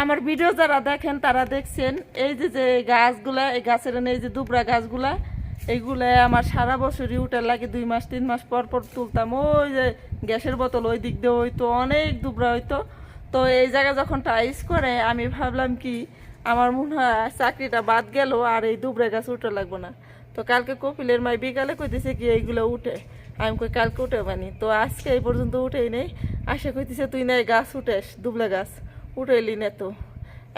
আমার ভিডিও যারা দেখেন, তারা দেখছেন, এই যে যে গাছগুলা, এই গাছের এই যে দুবরা গাছগুলা, এইগুলা আমার সারা বছরই উঠার লাগে, দুই মাস, তিন মাস পর পর তুলতাম। ওই যে গ্যাসের বোতল ওই দিক দিয়ে হইতো, অনেক দুবরা হইতো। তো এই জায়গা যখন টাইস করে, আমি ভাবলাম কি, আমার মনে হয় চাকরিটা বাদ গেল আর এই দুবরা গাছ উঠে লাগবো না। তো কালকে কপিলের মাই বিকালে কইতেছে কি, এইগুলো উঠে। আমি কই, কালকে উঠে বানি তো আজকে এই পর্যন্ত উঠেই নেই। আশা কইতেছে তুই নাই, গাছ উঠেস দুবলা গাছ। উঠেলি না তো।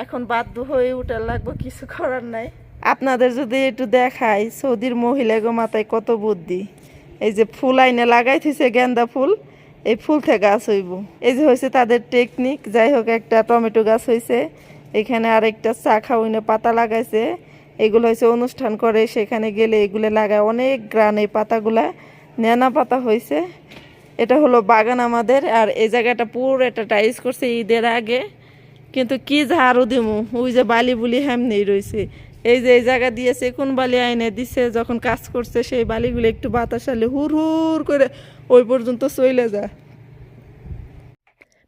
এখন বাধ্য হয়ে উঠার লাগবো, কিছু করার নাই। আপনাদের যদি একটু দেখাই, সৌদির মহিলা গো মাথায় কত বুদ্ধি। এই যে ফুল আইনে লাগাইতেছে, গেন্দা ফুল, এই ফুল থেকে গাছ হইব। এই যে হয়েছে তাদের টেকনিক যাই হোক একটা টমেটো গাছ হয়েছে এখানে আরেকটা চা খাওয়াইনে পাতা লাগাইছে। এগুলো হয়েছে অনুষ্ঠান করে, সেখানে গেলে এগুলো লাগায় অনেক গ্রান, এই পাতাগুলা নেনা পাতা হয়েছে এটা হলো বাগান আমাদের, আর এই জায়গাটা পুরো একটা টাইস করছে ঈদের আগে। কিন্তু কি ঝাড়ু দিমু? ওই যে বালি বুলি হেমনেই রয়েছে এই যে এই জায়গা দিয়েছে, কোন বালি আইনে দিছে, যখন কাজ করছে, সেই বালিগুলো একটু বাতাস আলে হুর হুর করে ওই পর্যন্ত চলে যায়।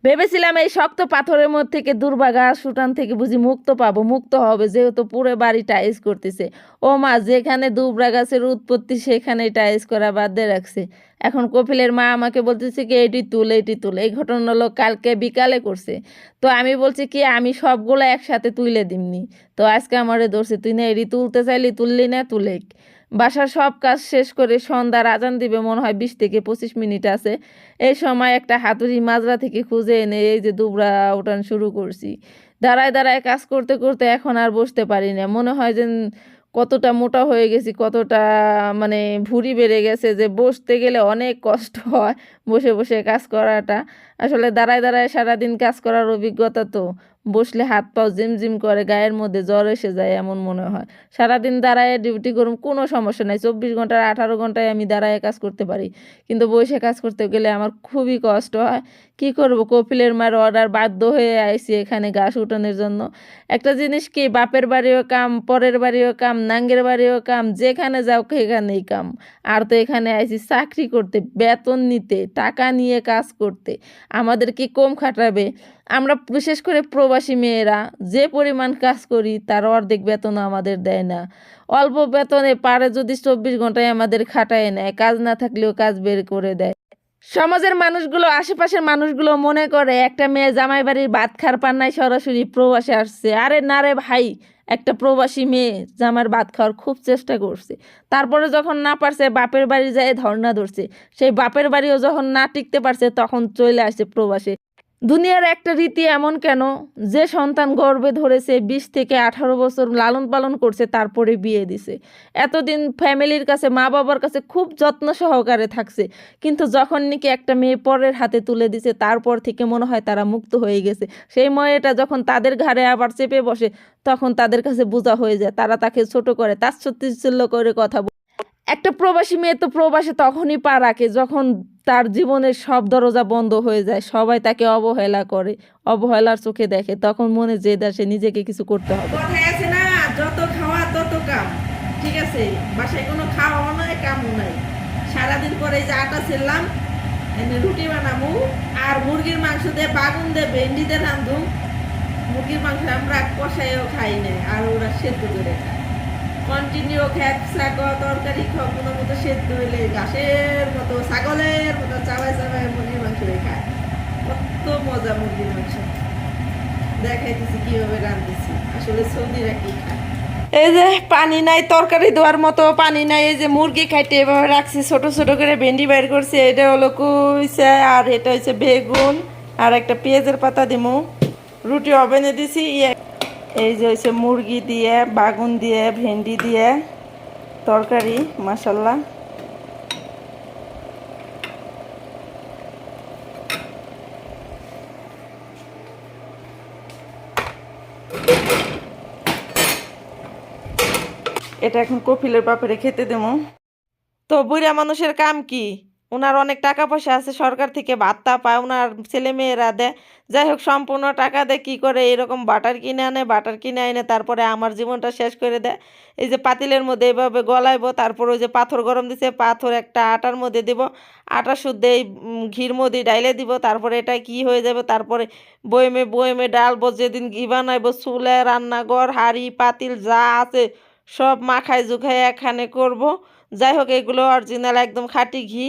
ভেবেছিলাম এই শক্ত পাথরের মধ্যে থেকে দুর্বাগা সুটান থেকে বুঝি মুক্ত পাবো, মুক্ত হবে যেহেতু পুরো বাড়ি টাইস করতেছে। ও মা, যেখানে দুবরা গাছের উৎপত্তি সেখানে টাইস করা বাদ রাখছে। এখন কপিলের মা আমাকে বলতেছে কি, এটি তুল এটি তুল। এই ঘটনা হলো কালকে বিকালে করছে। তো আমি বলছি কি, আমি সবগুলো একসাথে তুলে দিমনি। তো আজকে আমারে ধরছে, তুই না, এটি তুলতে চাইলি তুললি না তুলেক বাসার সব কাজ শেষ করে সন্ধ্যার আজান দিবে, মনে হয় বিশ থেকে পঁচিশ মিনিট আছে। এই সময় একটা হাতুড়ি মাজরা থেকে খুঁজে এনে এই যে দুবরা উঠান শুরু করছি। দাঁড়ায় দাঁড়ায় কাজ করতে করতে এখন আর বসতে পারি না। মনে হয় যে কতটা মোটা হয়ে গেছি, কতটা মানে ভুঁড়ি বেড়ে গেছে যে বসতে গেলে অনেক কষ্ট হয় বসে বসে কাজ করাটা। আসলে দাঁড়ায় দাঁড়ায় সারাদিন কাজ করার অভিজ্ঞতা তো বসলে হাত পাও জিমজিম করে, গায়ের মধ্যে জ্বর এসে যায় এমন মনে হয়। সারাদিন দাঁড়ায় ডিউটি করুম, কোনো সমস্যা নাই। চব্বিশ ঘণ্টার আঠারো ঘন্টায় আমি দাঁড়ায় কাজ করতে পারি। কিন্তু বসে কাজ করতে গেলে আমার খুবই কষ্ট হয়। কি করব? কপিলের মার অর্ডার বাধ্য হয়ে আইছি এখানে ঘাস উঠানোর জন্য। একটা জিনিস কি? বাপের বাড়িও কাম, পরের বাড়িও কাম, নাঙ্গের বাড়িও কাম, যেখানে যাও সেখানেই কাম। আর তো এখানে আইছি চাকরি করতে, বেতন নিতে, টাকা নিয়ে কাজ করতে। আমাদের কি কম খাটাবে? আমরা বিশেষ করে প্রবাসী মেয়েরা যে পরিমাণ কাজ করি, তার অর্ধেক বেতন আমাদের দেয় না। অল্প বেতনে পারে যদি চব্বিশ ঘন্টায় আমাদের খাটায় নেয়, কাজ না থাকলেও কাজ বের করে দেয়। সমাজের মানুষগুলো, আশেপাশের মানুষগুলো মনে করে, একটা মেয়ে জামাই বাড়ির ভাত খার পান্নায় সরাসরি প্রবাসে আসছে। আরে না রে ভাই, একটা প্রবাসী মেয়ে জামার ভাত খাওয়ার খুব চেষ্টা করছে। তারপরে যখন না পারছে, বাপের বাড়ি যায় ধর্ণা ধরছে। সেই বাপের বাড়িও যখন না টিকতে পারছে, তখন চলে আসছে প্রবাসে। দুনিয়ার একটা রীতি এমন কেন? যে সন্তান গর্ভে ধরেছে, বিশ থেকে আঠারো বছর লালন পালন করছে, তারপরে বিয়ে দিছে। এতদিন ফ্যামিলির কাছে, মা বাবার কাছে খুব যত্ন সহকারে থাকছে। কিন্তু যখন নাকি একটা মেয়ে পরের হাতে তুলে দিছে, তারপর থেকে মনে হয় তারা মুক্ত হয়ে গেছে। সেই মেয়েটা যখন তাদের ঘাড়ে আবার চেপে বসে, তখন তাদের কাছে বোঝা হয়ে যায়, তারা তাকে ছোট করে তার সত্যিচ্ছল্য করে কথা একটা প্রবাসী মেয়ে তো প্রবাসে তখনই পা রাখে, যখন তার জীবনের সব দরজা বন্ধ হয়ে যায়, সবাই তাকে অবহেলা করে, অবহেলার চোখে দেখে, তখন মনে যে সে নিজেকে কিছু করতে হবে। আছে না, যত খাওয়া তত কাম, ঠিক আছে? বাসায় কোনো খাওয়াও নাই, কামও নাই। সারাদিন পরে যে আটা ছিললাম রুটি বানাবো, আর মুরগির মাংস দিয়ে বাগুন দিয়ে ভেন্ডি দিয়ে রান্ধুম মুরগির মাংস আমরা কষাইও খাই না আর ওরা সেদ্ধ করে খায়। কন্টিনিউ খ্যাপ শাক তরকারি কোনো মতো সেদ্ধ হইলে ঘাসের মতো, ছাগলের মতো চাবাই চাবাই মুরগির মাংস খায়। কত মজা মুরগির মাংস। দেখাইতেছি কীভাবে রাঁধতেছি। আসলে সৌদিরা কি খায়? এই যে পানি নাই, তরকারি দেওয়ার মতো পানি নাই, এই যে মুরগি খাইতে এভাবে রাখছি, ছোট ছোট করে ভেন্ডি বাইর করছি এটা হলো কুইছে আর এটা হচ্ছে বেগুন, আর একটা পেঁয়াজের পাতা দিমু। রুটি ওভেনে দিছি, ইয়ে- এই যে হচ্ছে মুরগি দিয়ে, বাগুন দিয়ে, ভেন্ডি দিয়ে তরকারি মাসাল্লাহ এটা এখন কপিলের বাপেরে খেতে দেবো। তো বুড়া মানুষের কাম কি? ওনার অনেক টাকা পয়সা আছে, সরকার থেকে ভাত্তা পায়, ওনার ছেলে মেয়েরা দেয় যাই হোক সম্পূর্ণ টাকা দেয় কী করে এরকম বাটার কিনে আনে, বাটার কিনে এনে তারপরে আমার জীবনটা শেষ করে দেয় এই যে পাতিলের মধ্যে এইভাবে গলাইবো, তারপর ওই যে পাথর গরম দিছে, পাথর একটা আটার মধ্যে দিব, আটা শুদ্ধ এই ঘির মধ্যে ডাইলে দিব, তারপরে এটা কি হয়ে যাবে, তারপরে বয়েমে বয়েমে ডালবো, যেদিন ঘি বানাইবো, চুলে, রান্নাঘর, হাঁড়ি, পাতিল যা আছে সব মাখায় জুখায় এখানে করব। যাই হোক, এগুলো অরিজিনাল একদম খাঁটি ঘি।